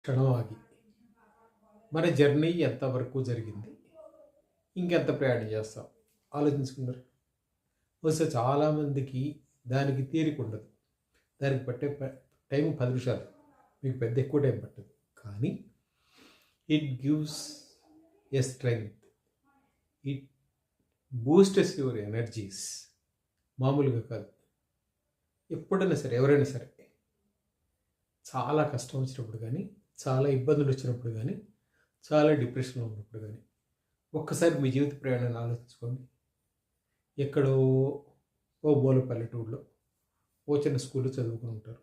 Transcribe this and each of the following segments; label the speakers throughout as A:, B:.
A: క్షణం ఆగి మన జర్నీ ఎంతవరకు జరిగింది? ఇంకెంత ప్రయాణం చేస్తాం? ఆలోచించుకున్నారు బహుశా చాలామందికి దానికి తీరిక ఉండదు. దానికి పట్టే టైం పది నిమిషాలు. మీకు పెద్ద ఎక్కువ టైం పట్టదు. కానీ it gives a strength. It boosts your energies. మామూలుగా కాదు. ఎప్పుడైనా సరే ఎవరైనా సరే. చాలా కష్టం వచ్చినప్పుడు కానీ చాలా ఇబ్బందులు వచ్చినప్పుడు కానీ చాలా డిప్రెషన్లో ఉన్నప్పుడు కానీ ఒక్కసారి మీ జీవిత ప్రయాణాన్ని ఆలోచించుకోండి. ఎక్కడో ఓ బోల పల్లెటూరులో ఓ చిన్న స్కూల్లో చదువుకుని ఉంటారు.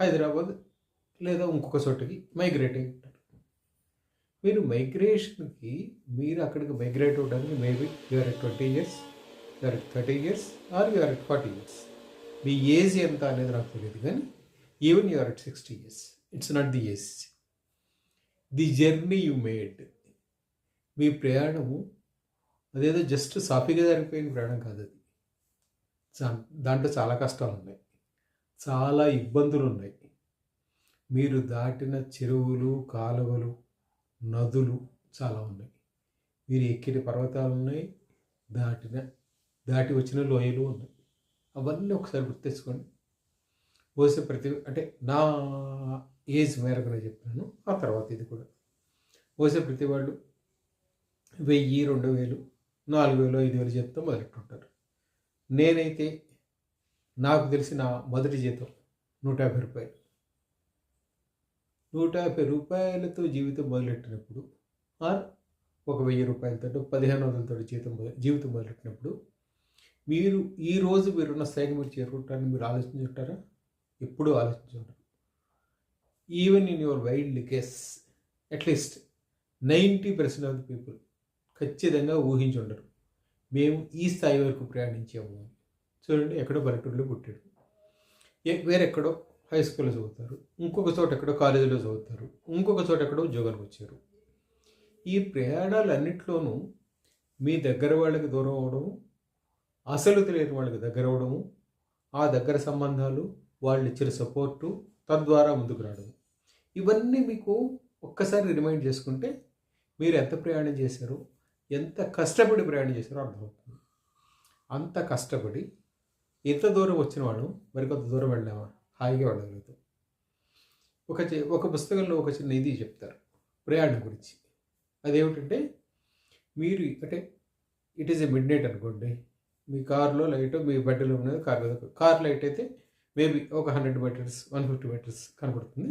A: హైదరాబాద్ లేదా ఇంకొక చోటకి మైగ్రేట్ అయి ఉంటారు. మీరు మైగ్రేషన్కి మీరు అక్కడికి మైగ్రేట్ అవ్వడానికి maybe you are at twenty years you are at thirty years or you are at forty years. Me age ఎంత అనేది నాకు తెలియదు కానీ even you are at sixty years. It's not the is the journey you made మీ ప్రయాణము అదేదో just సాఫీగా జరిగిపోయిన ప్రయాణం కాదు అది. దాంట్లో చాలా కష్టాలు ఉన్నాయి చాలా ఇబ్బందులు ఉన్నాయి మీరు దాటిన చెరువులు కాలువలు నదులు చాలా ఉన్నాయి. మీరు ఎక్కిన పర్వతాలు ఉన్నాయి దాటిన దాటి వచ్చిన లోయలు ఉన్నాయి. అవన్నీ ఒకసారి గుర్తించుకోండి బహుశా ప్రతి అంటే నా ఏజ్ మేరకు నేను చెప్తున్నాను. ఆ తర్వాత ఇది కూడా. పోసే ప్రతి వాళ్ళు వెయ్యి రెండు వేలు నాలుగు వేలు ఐదు వేలు జీతంతో మొదలెట్టుంటారు. నేనైతే నాకు తెలిసిన మొదటి జీతం నూట యాభై రూపాయలు. నూట యాభై రూపాయలతో జీవితం మొదలెట్టినప్పుడు ఆర్ ఒక వెయ్యి రూపాయలతో పదిహేను వందలతో జీతం జీవితం మొదలెట్టినప్పుడు మీరు ఈ రోజు మీరున్న స్థాయికి మీరు చేరుకుంటారని మీరు ఆలోచించుంటారా? ఎప్పుడూ ఆలోచించుంటారు. Even in your wild case at least ninety percent of the people ఖచ్చితంగా ఊహించుండరు మేము ఈ స్థాయి వరకు ప్రయాణించాము. చూడండి ఎక్కడో పల్లెటూరులో పుట్టాడు. వేరెక్కడో హై స్కూల్లో చదువుతారు. ఇంకొక చోట ఎక్కడో కాలేజీలో చదువుతారు. ఇంకొక చోట ఎక్కడో ఉద్యోగానికి వచ్చారు. ఈ ప్రయాణాలన్నింటిలోనూ మీ దగ్గర వాళ్ళకి దూరం అవడము అసలు తెలియని వాళ్ళకి దగ్గర అవడము ఆ దగ్గర సంబంధాలు వాళ్ళు ఇచ్చిన సపోర్టు తద్వారా ముందుకు రావడం ఇవన్నీ మీకు ఒక్కసారి రిమైండ్ చేసుకుంటే మీరు ఎంత ప్రయాణం చేశారో ఎంత కష్టపడి ప్రయాణం చేశారో అర్థమవుతుంది. అంత కష్టపడి ఎంత దూరం వచ్చిన వాడు మరికొంత దూరం వెళ్ళామా? హాయిగా వెళ్ళగలుగుతాం. ఒక ఒక పుస్తకంలో ఒక చిన్న ఇది చెప్తారు ప్రయాణం గురించి. అదేమిటంటే మీరు అంటే it is a midnight అనుకోండి మీ కారులో లైట్ మీ బెడ్లో ఉన్నది కార్ మీద కార్ లైట్ అయితే మేబీ ఒక hundred metres one fifty metres కనబడుతుంది.